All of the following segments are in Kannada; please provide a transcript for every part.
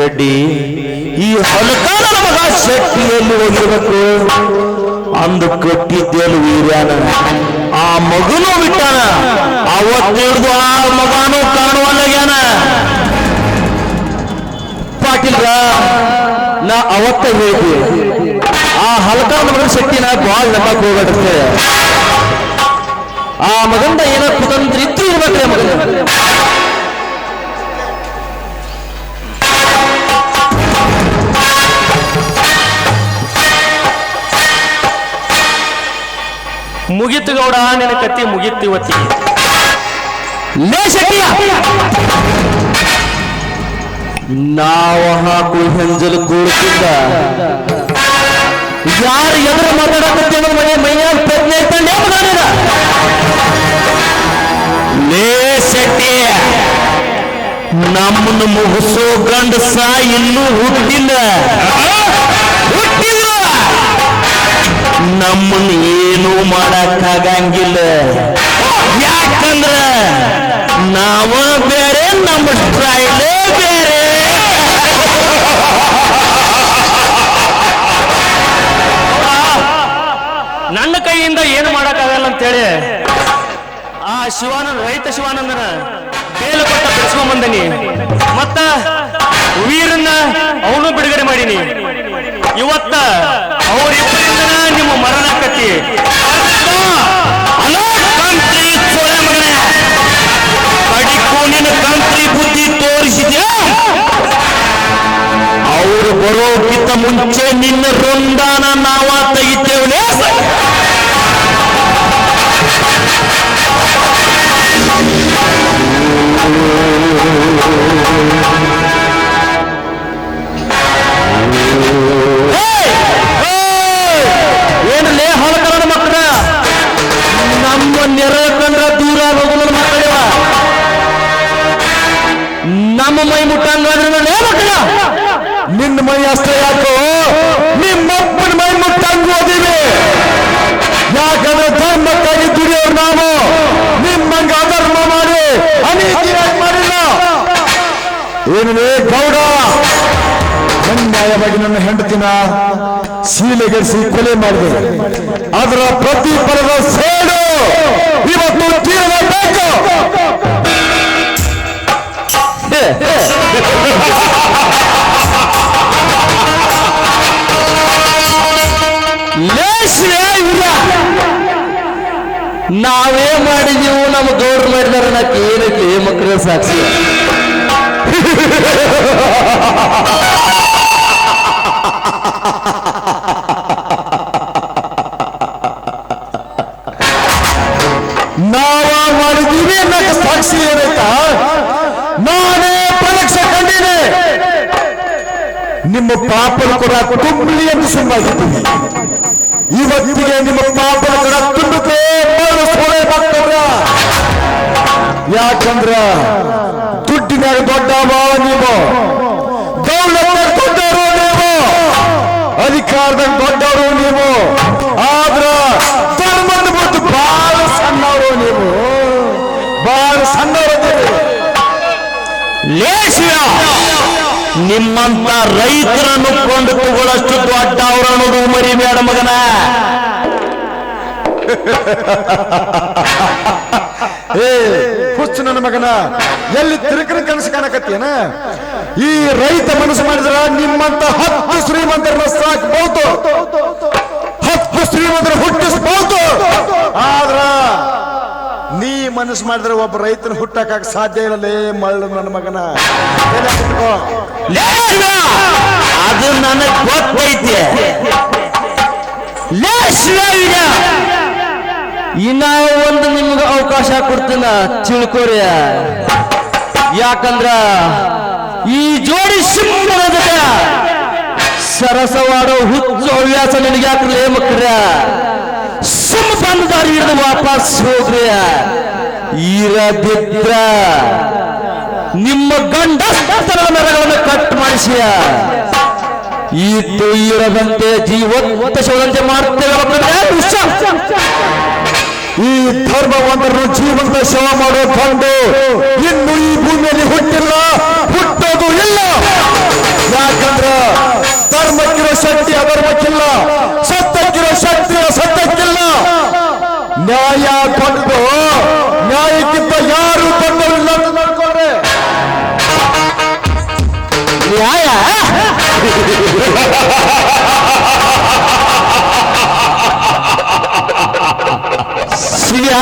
ರೆಡ್ಡಿ, ಈ ಹೊಲಕಾಲ ಮಗ ಶಕ್ತಿಯಲ್ಲಿ ಹೋಗಿರಬೇಕು ಅಂದು ಕಟ್ಟಿದ್ದೇನು ವೀರ್ಯಾನ? ಆ ಮಗನೂ ಬಿಟ್ಟಾನ. ಅವತ್ತಿಡ್ದು ಆ ಮಗನೂ ಕಾಣುವಲ್ಲಾಗ್ಯಾನ ಪಾಟೀಲ್ರ, ನಾ ಅವತ್ತ ಹೇಳಿ ಆ ಹಲಕಾಲ ಮಗನ ಶಕ್ತಿನ ಬಾಳ್ ನಂಬಕ್ ಹೋಗ್ಬೇಕಂತೆ. ಆ ಮಗಂದ ಏನೋ ಕುತಂತ್ರ ಇತ್ತು ಇರ್ಬೇಕ್ರಿ ಮಗನ ಮುಗಿತು ಗೌಡ, ನಿನ್ನ ಕತ್ತಿ ಲೇ ಶಕ್ತಿಯ ನಾವು ಹಾಕು ಹೆಂಜಲು ಕೂಡುತ್ತಿದ್ದ. ಯಾರು ಎದುರು ಮಾತಾಡಕತ್ತೇವ ಮನೆ ಮೈಯಾಗ ಪ್ರಜ್ಞೆ ಮಗನಿದ ಲೇ ಶೆಟ್ಟಿ ನಮ್ಮನ್ನು ಮುಗಿಸೋ ಗಂಡಸ ಇನ್ನೂ ಹುಟ್ಟಿಲ್ಲ. ಹುಟ್ಟಿಲ್ಲ. ನಮ್ಮನ್ನು ಏನೂ ಮಾಡಕ್ಕಾಗಂಗಿಲ್ಲ ಯಾಕಂದ್ರ ನಾವ ಬೇರೆ, ನಮ್ಮ ಸ್ಟೈಲೇ ಬೇರೆ. ನನ್ನ ಕೈಯಿಂದ ಏನು ಮಾಡಕ್ಕಾಗಲ್ಲ ಅಂತೇಳಿ ಆ ಶಿವಾನಂದ ರೈತ ಶಿವಾನಂದನ ಬೇಲು ಕೊಟ್ಟ ಬೆಳೆಸ್ಕೊಂಡ್ ಬಂದನಿ. ಮತ್ತ ವೀರನ್ನ ಅವನು ಬಿಡುಗಡೆ ಮಾಡೀನಿ. ಇವತ್ತ ಅವರಿಬ್ಬರಿಂದ ನಿಮ್ಮ ಮರಣ ಕತಿ ಕಂತ್ರಿ ಬುದ್ಧಿ ತೋರಿಸಿದ್ಯಾ? ಅವರು ಬರೋಕ್ಕಿಂತ ಮುಂಚೆ ನಿನ್ನ ರೊಂದಾನ ನಾವ ತೆಗಿತೇವಲೇ ಏನೇ ಗೌಡ! ಅನ್ಯಾಯವಾಗಿ ನನ್ನ ಹೆಂಡತಿನ ಸೀಲೆಗೆಡಿಸಿ ಕೊಲೆ ಮಾಡಿದೆ. ಅದರ ಪ್ರತಿಫಲದ ಸೇಡು ಇವತ್ತು ತೀರಬೇಕು ನಾವೇ ಮಾಡಿದೀವು ನಮ್ಮ ಗೌಡ್ರು ಮಾಡಿದಾರ ನಾಕ್ ಏನಕ್ಕೆ ಮಕ್ಕಳ ಸಾಕ್ಷಿ ನಾವ ಮಾಡಿದೀವಿ ಅನ್ನಕ್ಕೆ ಸಾಕ್ಷಿ ಏನೈತಾ? ನಾನೇ ಪ್ರದಕ್ಷಿಣೆ ನಿಮ್ಮ ಪಾಪನ ಕೂಡ ತುಂಬಲಿ ಎಂದು ಸುಮ್ಮನಾಗಿದ್ದೀವಿ ಇವತ್ತಿಗೆ ನಿಮ್ಮ ಪಾಪನ ಕೂಡ ತುಂಬುತ್ತೆ ಯಾಕಂದ್ರ ನಿಮ್ಮಂತ ರೈತರನ್ನು ಕೊಂಡು ತಗೊಳ್ಳಷ್ಟು ದೊಡ್ಡ ಅವರನ್ನೋದು ಮರಿಬೇಡ ಮಗನ. ಏ ನನ್ನ ಮಗನ. ಎಲ್ಲಿ ತಿರುಕನ ಕನಸು ಕಾಣಕತ್ತೇನ ಈ ರೈತ ಮನಸ್ಸು ಮಾಡಿದ್ರ ನಿಮ್ಮಂತ ಹತ್ತು ಶ್ರೀಮಂತರನ್ನ ಸಾಕ್ಬಹುದು ಹತ್ತು ಶ್ರೀಮಂತರ ಹುಟ್ಟಿಸಬಹುದು ಆದ್ರ ಮನಸ್ಸು ಮಾಡಿದ್ರೆ ಒಬ್ಬ ರೈತನ ಹುಟ್ಟಕ್ಕಾಗ ಸಾಧ್ಯ ಇರಲೇ ಮಳ್ಳು ನನ್ನ ಮಗನ. ಅದು ನನಗೆ ಗೊತ್ತೈತಿ. ಇನ್ನ ಒಂದು ನಿಮ್ಗೆ ಅವಕಾಶ ಕೊಡ್ತೀನ ತಿಳ್ಕೊರಿ. ಯಾಕಂದ್ರ ಈ ಜೋಡಿ ಸಿಂಹದ ಜೊತೆ ಸರಸವಾಡೋ ಹುಚ್ಚು ಹವ್ಯಾಸ ನಿನಗೆ ಯಾಕ್ರಲೇ ಮಕ್ಕಳ. ಸುಮ್ಮ ಬಂದ ದಾರಿ ಹಿಡಿದು ವಾಪಸ್ ಹೋಗ್ರಿ. ಇರದಿದ್ರ ನಿಮ್ಮ ಗಂಡ ನರಗಳನ್ನು ಕಟ್ ಮಾಡಿಸಿ ಈ ಜೀವ ಶೋಧಂತೆ ಮಾಡ್ತೇವೆ. ಈ ಧರ್ಮವಂತರನ್ನು ಜೀವಂತ ಸೇವ ಮಾಡೋ ಕಂಡು ಇನ್ನು ಈ ಭೂಮಿಯಲ್ಲಿ ಹುಟ್ಟಿಲ್ಲ. ಹುಟ್ಟೋದು ಇಲ್ಲ. ಯಾಕಂದ್ರ ಧರ್ಮಕ್ಕಿರೋ ಶಕ್ತಿ ಅಧರ್ಮಕ್ಕಿಲ್ಲ. ಸತ್ತಕ್ಕಿರೋ ಶಕ್ತಿ ಶಿವ್ಯ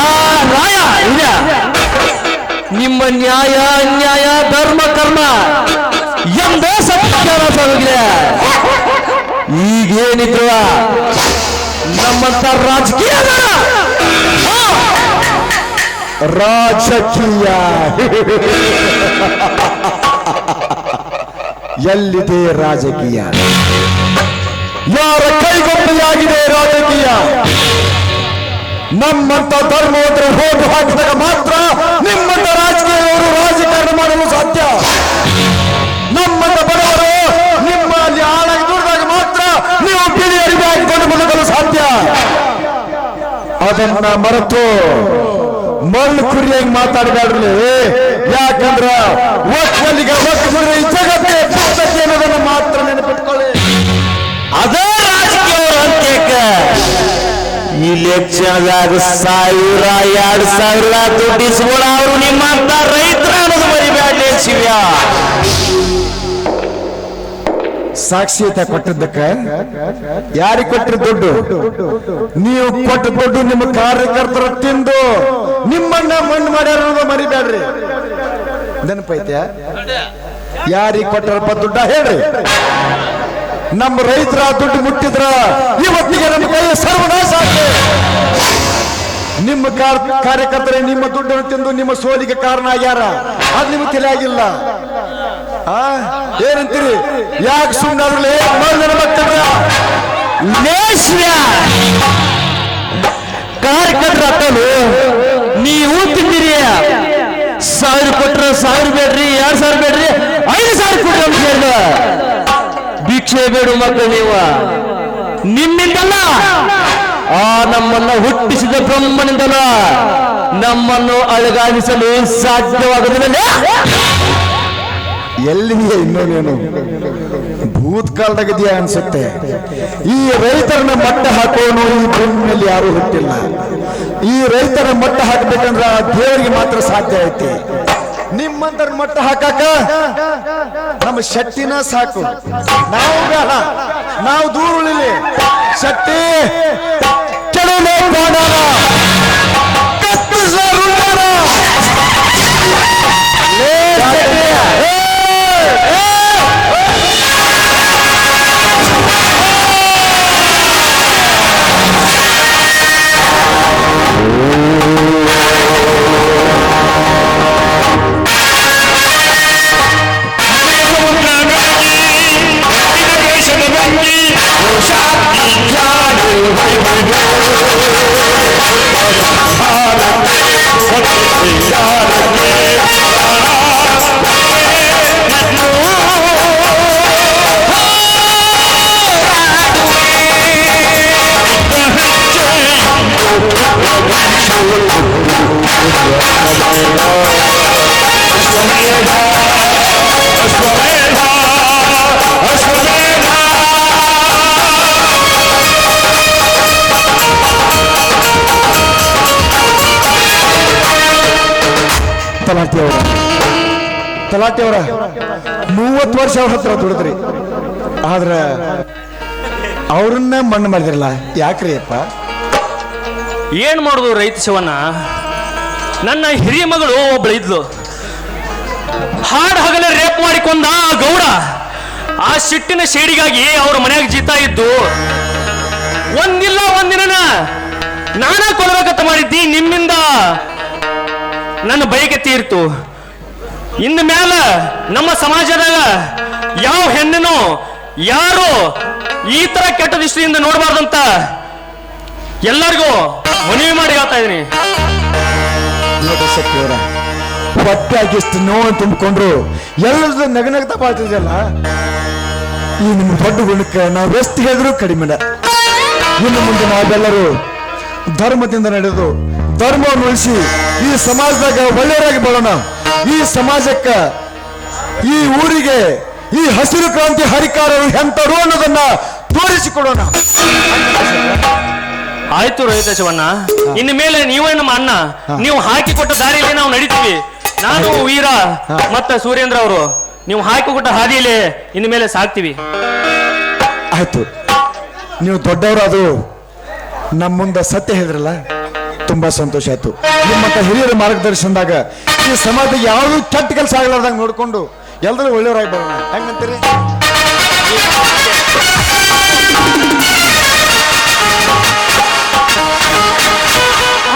ನ್ಯಾಯ? ಇಲ್ಲ ನಿಮ್ಮ ನ್ಯಾಯ, ಅನ್ಯಾಯ, ಧರ್ಮ, ಕರ್ಮ ಎಂದೇ ಹೋಗಿದೆ ಈಗೇನಿದ್ರು ನಮ್ಮಂತ ರಾಜಕೀಯ ರಾಜಕೀಯ. ಎಲ್ಲಿದೆ ರಾಜಕೀಯ? ಯಾರ ಕೈಗೊಂಬೆಯಾಗಿದೆ ರಾಜಕೀಯ? ನಮ್ಮಂತ ಧರ್ಮವಂತರ ಹೋಗಿ ಹಾಕಿದಾಗ ಮಾತ್ರ ನಿಮ್ಮಂತ ರಾಜಕೀಯವರು ರಾಜಕಾರಣ ಮಾಡಲು ಸಾಧ್ಯ. ನಮ್ಮಂತ ಬಡವರು ನಿಮ್ಮ ಅಲ್ಲಿ ಆಳಾಗಿ ದೂರದಾಗ ಮಾತ್ರ ನೀವು ಬಿಳಿ ಅರಿವೆ ಹಾಕಿಕೊಂಡು ಬದುಕಲು ಸಾಧ್ಯ. ಅದನ್ನ ಮರೆತು ಮಣ್ಣು ಕುರಿಯಾಗಿ ಮಾತಾಡಬೇಡ್ರಿ. ಯಾಕಂದ್ರ ಒಕ್ಕಲಿಗ ಒಕ್ಕಲಿಗ ಈ ಇಲೆಕ್ಷನ್ದಾಗ ಸಾವಿರ ಎರಡ್ ಸಾವಿರ ದುಡ್ಡು ಇಸ್ಕೊಳ ಅವರು ನಿಮ್ಮಂತ ರೈತರ ಅನ್ನೋದು ಮರಿಬೇಡಿ ಶಿವ್ಯ. ಸಾಕ್ಷಿಯತೆ ಕೊಟ್ಟಿದ್ದಕ್ಕ ಯಾರಿಗೆ ಕೊಟ್ಟಿರ ದುಡ್ಡು? ನೀವು ಕೊಟ್ಟ ದುಡ್ಡು ನಿಮ್ಮ ಕಾರ್ಯಕರ್ತರ ತಿಂದು ನಿಮ್ಮನ್ನ ಮಣ್ಣು ಮಾಡ್ಯಾರ ಅನ್ನೋದು ಮರಿಬೇಡ್ರಿ. ನೆನಪೈತೆ? ಯಾರಿಗೆ ಕೊಟ್ಟರಪ್ಪ ದುಡ್ಡ ಹೇಳ್ರಿ. ನಮ್ಮ ರೈತರ ದುಡ್ಡು ಮುಟ್ಟಿದ್ರ ಇವತ್ತಿಗೆ ನಮ್ಮ ಕಾರ್ಯಕರ್ತರೇ, ನಿಮ್ಮ ದುಡ್ಡನ್ನು ತಿಂದು ನಿಮ್ಮ ಸೋಲಿಗೆ ಕಾರಣ ಆಗ್ಯಾರ ಅದು ನಿಮಗೆ ತಿಳಿಯಾಗಿಲ್ಲ. ಏನಂತೀರಿ? ಯಾಕೆ ಸುಮ್ಮನೆ ಕಾರ್ಯಕರ್ತರ ನೀವು ತಿಂದಿರಿ. ಸಾವಿರ ಕೊಟ್ರ ಸಾವಿರ ಬೇಡ್ರಿ, ಎರಡ್ ಸಾವಿರ ಬೇಡ್ರಿ, ಐದು ಸಾವಿರ ಕೊಟ್ರಿ ಅಂತ ಭಿಕ್ಷೆ ಬೇಡು ಮಕ್ಕಳು ನೀವು. ನಿಮ್ಮಿಂದಲ್ಲ ಆ ನಮ್ಮನ್ನು ಹುಟ್ಟಿಸಿದ ಬ್ರಹ್ಮನಿಂದಲ ನಮ್ಮನ್ನು ಅಳಗಾಡಿಸಲು ಸಾಧ್ಯವಾಗುವುದಿಲ್ಲ. ಎಲ್ಲಿದೆಯಾ ಇನ್ನೊಂದೇನು? ಭೂತ್ಕಾಲದಾಗಿದೆಯಾ ಅನ್ಸುತ್ತೆ. ಈ ರೈತರನ್ನ ಮಟ್ಟ ಹಾಕೋನು ಈ ಭೂಮಿಯಲ್ಲಿ ಯಾರು ಹುಟ್ಟಿಲ್ಲ. ಈ ರೈತರ ಮಟ್ಟ ಹಾಕ್ಬೇಕಂದ್ರ ಆ ದೇವರಿಗೆ ಮಾತ್ರ ಸಾಧ್ಯ ಐತಿ. ನಿಮ್ಮಂತರ ಮಟ್ಟ ಹಾಕಾಕ? ನಮ್ಮ ಶಕ್ತಿನ ಸಾಕು. ನಾವು ನಾವು ದೂರ God. ತಲಾಟಿ ಅವರ? ಮೂವತ್ತು ವರ್ಷ ಅವ್ರ ಹತ್ರ ದುಡಿದ್ರಿ. ಆದ್ರ ಅವ್ರನ್ನ ಮಣ್ಣು ಮಾಡಿದ್ರಲ್ಲ, ಯಾಕ್ರಿ ಅಪ್ಪ? ಏನ್ ಮಾಡುದು ರೈತ ಶಿವಣ್ಣ? ನನ್ನ ಹಿರಿಯ ಮಗಳು ಒಬ್ಬಳು ಇದ್ಲು. ಹಾಡು ಹಗಲೇ ರೇಪ್ ಮಾಡಿಕೊಂಡ ಆ ಗೌಡ. ಆ ಸಿಟ್ಟಿನ ಶೇಡಿಗಾಗಿ ಅವ್ರ ಮನ್ಯಾಗ ಜೀತಾ ಇದ್ದು, ಒಂದಿಲ್ಲ ಒಂದಿನ ನಾನಾ ಕೊಡ್ಬೇಕಂತ ಮಾಡಿದ್ದಿ ನಿಮ್ಮಿಂದ. ನನ್ನ ಬಯಕೆ ತೀರ್ತು. ಇನ್ನು ಮ್ಯಾಲ ನಮ್ಮ ಸಮಾಜದಾಗ ಯಾವ ಹೆಣ್ಣನು ಯಾರು ಈ ತರ ಕೆಟ್ಟ ದೃಷ್ಟಿಯಿಂದ ನೋಡಬಾರ್ದಂತ ಎಲ್ಲರಿಗೂ ಮನವಿ ಮಾಡಿ ಹೇಳ್ತಾ ಇದೀನಿ ನೋಡಿ ಸತ್ಯವರ ಹೊಟ್ಟೆ ಆಗಿಷ್ಟು ನೋವು ತುಂಬಿಕೊಂಡ್ರು, ಎಲ್ಲರದ್ದು ನಗನಗ್ತಾ ಬಾಳ್ತಿದ್ರಲ್ಲ ಈ ನಿಮ್ಮ ದೊಡ್ಡ ಗುಣಕ್ಕೆ ನಾವು ಎಷ್ಟು ಹೇಳಿದ್ರು ಕಡಿಮೆ ಇನ್ನು ಮುಂದೆ ನಾವೆಲ್ಲರೂ ಧರ್ಮದಿಂದ ನಡೆದು ಧರ್ಮವನ್ನು ಉಳಿಸಿ ಈ ಸಮಾಜದಾಗ ಒಳ್ಳೆಯರಾಗಿ ಬಾಳೋಣ. ಈ ಸಮಾಜಕ್ಕ ಈ ಊರಿಗೆ ಈ ಹಸಿರು ಕ್ರಾಂತಿ ಹರಿಕಾರರು ಎಂತರು ಅನ್ನೋದನ್ನ ತೋರಿಸಿಕೊಡೋಣ. ಆಯ್ತು ರೋಹಿತ ಶಿವಣ್ಣ ಇನ್ನು ಮೇಲೆ ನೀವೇ ನಮ್ಮ ಅಣ್ಣ. ನೀವು ಹಾಕಿಕೊಟ್ಟ ದಾರಿಯಲ್ಲಿ ನಾವು ನಡೀತೀವಿ. ನಾನು ವೀರ ಮತ್ತೆ ಸೂರ್ಯೇಂದ್ರ ಅವರು. ನೀವು ಹಾಕಿಕೊಟ್ಟ ಹಾದಿಯಲ್ಲಿ ಇನ್ನು ಮೇಲೆ ಸಾಕ್ತೀವಿ. ಆಯ್ತು. ನೀವು ದೊಡ್ಡವರು ಅದು ನಮ್ಮ ಮುಂದೆ ಸತ್ಯ ಹೇಳಿದ್ರಲ್ಲ, ತುಂಬಾ ಸಂತೋಷ ಆಯ್ತು. ನಿಮ್ಮಂತ ಹಿರಿಯರ ಮಾರ್ಗದರ್ಶನದಾಗ ಈ ಸಮಾಜ ಯಾವುದೂ ಕೆಟ್ಟ ಕೆಲಸ ಆಗಲಾರ್ದಂಗ ನೋಡ್ಕೊಂಡು ಎಲ್ಲರೂ ಒಳ್ಳೆಯವರಾಗಿ ಬರೋಣ. ಹೆಂಗಂತೀರಿ?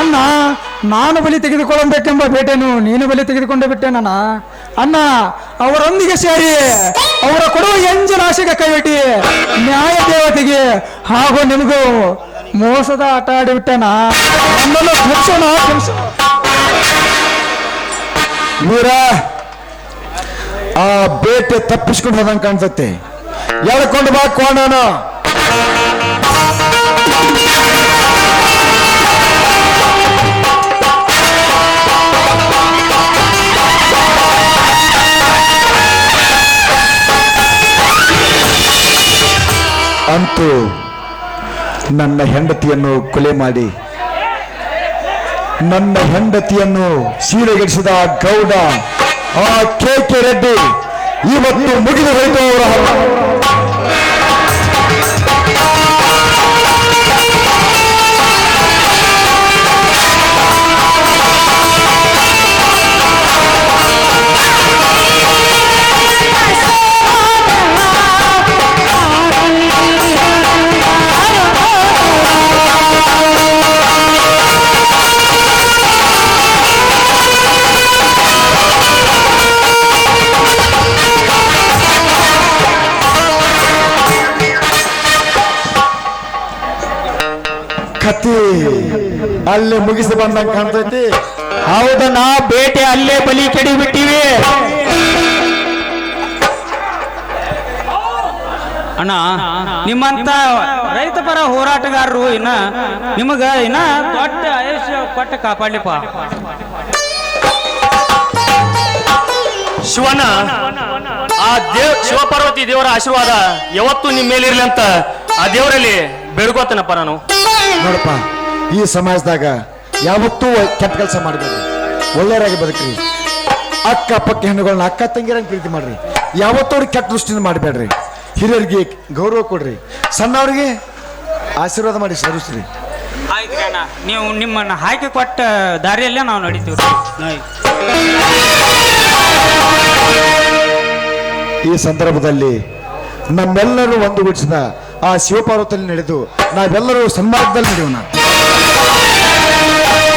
ಅಣ್ಣ, ನಾನು ಬಲಿ ತೆಗೆದುಕೊಳ್ಳಬೇಕೆಂಬ ಬೇಟೆನು ನೀನು ಬಲಿ ತೆಗೆದುಕೊಂಡೇ ಬಿಟ್ಟೆನಣ್ಣ ಅಣ್ಣ. ಅವರೊಂದಿಗೆ ಸೇರಿ ಅವರ ಕೊಡುವ ಎಂಜಲ ಆಶೆಗೆ ಕೈಬಿಟ್ಟಿ ನ್ಯಾಯ ದೇವತೆಗೆ ಹಾಗೂ ನಿಮಗೂ ಮೋಸದ ಆಟ ಆಡಿಬಿಟ್ಟೆನ? ವೀರ ಆ ಬೇಟೆ ತಪ್ಪಿಸ್ಕೊಂಡು ಹೋದಂಗೆ ಕಾಣ್ತತ್ತೆ ಎಳ್ಕೊಂಡು ಬಾ ಕೋಣನ. ಅಂತೂ ನನ್ನ ಹೆಂಡತಿಯನ್ನು ಕೊಲೆ ಮಾಡಿ. ನನ್ನ ಹೆಂಡತಿಯನ್ನು ಸೀರೆಗೆಡಿಸಿದ ಗೌಡ, ಆ ಕೆ ಕೆ ರೆಡ್ಡಿ, ಇವತ್ತು ಮುಗಿದು ಹೋಯ್ತು ಅವರ ಅಲ್ಲೇ ಮುಗಿಸಿ ಬಂದಂಗೆ ಕಾಣ್ತೈತಿ. ನಾ ಬೇಟೆ ಅಲ್ಲೇ ಬಲಿ ಕೆಡಿ ಬಿಟ್ಟಿವಿ ಅಣ್ಣ ನಿಮ್ಮಂತ ರೈತ ಪರ ಹೋರಾಟಗಾರರು ಇನ್ನ ನಿಮಗ ಇನ್ನ ದೊಡ್ಡ ಆಯುಷ್ಯ ಕೊಟ್ಟ ಕಾಪಾಡ್ಲಿಪ್ಪ. ಶಿವನ ಆ ದೇವ್ ಶಿವಪಾರ್ವತಿ ದೇವರ ಆಶೀರ್ವಾದ ಯಾವತ್ತು ನಿಮ್ಮ ಮೇಲಿರ್ಲಿ ಅಂತ ಆ ದೇವರಲ್ಲಿ ಬೆಳಗೋತನಪ್ಪ ನಾನು. ನೋಡಪ್ಪ ಈ ಸಮಾಜದಾಗ ಯಾವತ್ತೂ ಕೆಟ್ಟ ಕೆಲಸ ಮಾಡಬೇಡ್ರಿ ಒಳ್ಳೆಯರಾಗಿ ಬದುಕ್ರಿ. ಅಕ್ಕ ಪಕ್ಕ ಹೆಣ್ಣುಗಳನ್ನ ಅಕ್ಕ ತಂಗಿರಂಗೆ ಪ್ರೀತಿ ಮಾಡ್ರಿ. ಯಾವತ್ತೂ ಅವ್ರಿಗೆ ಕೆಟ್ಟ ದೃಷ್ಟಿಯಿಂದ ಮಾಡಬೇಡ್ರಿ. ಹಿರಿಯರಿಗೆ ಗೌರವ ಕೊಡ್ರಿ. ಸಣ್ಣವ್ರಿಗೆ ಆಶೀರ್ವಾದ ಮಾಡಿ ಸರಿಸ್ರಿ ಆಯ್ತು ನೀವು ನಿಮ್ಮನ್ನು ಹಾಕಿ ಕೊಟ್ಟ ದಾರಿಯಲ್ಲೇ ನಾವು ನಡೀತೀವಿ. ಈ ಸಂದರ್ಭದಲ್ಲಿ ನಮ್ಮೆಲ್ಲರೂ ಒಂದುಗೂಡಿಸಿದ ಆ ಶಿವಪಾರ್ವತಿಯಲ್ಲಿ ನಡೆದು ನಾವೆಲ್ಲರೂ ಸನ್ಮಾರ್ಗದಲ್ಲಿ ನಡೆಯೋಣ.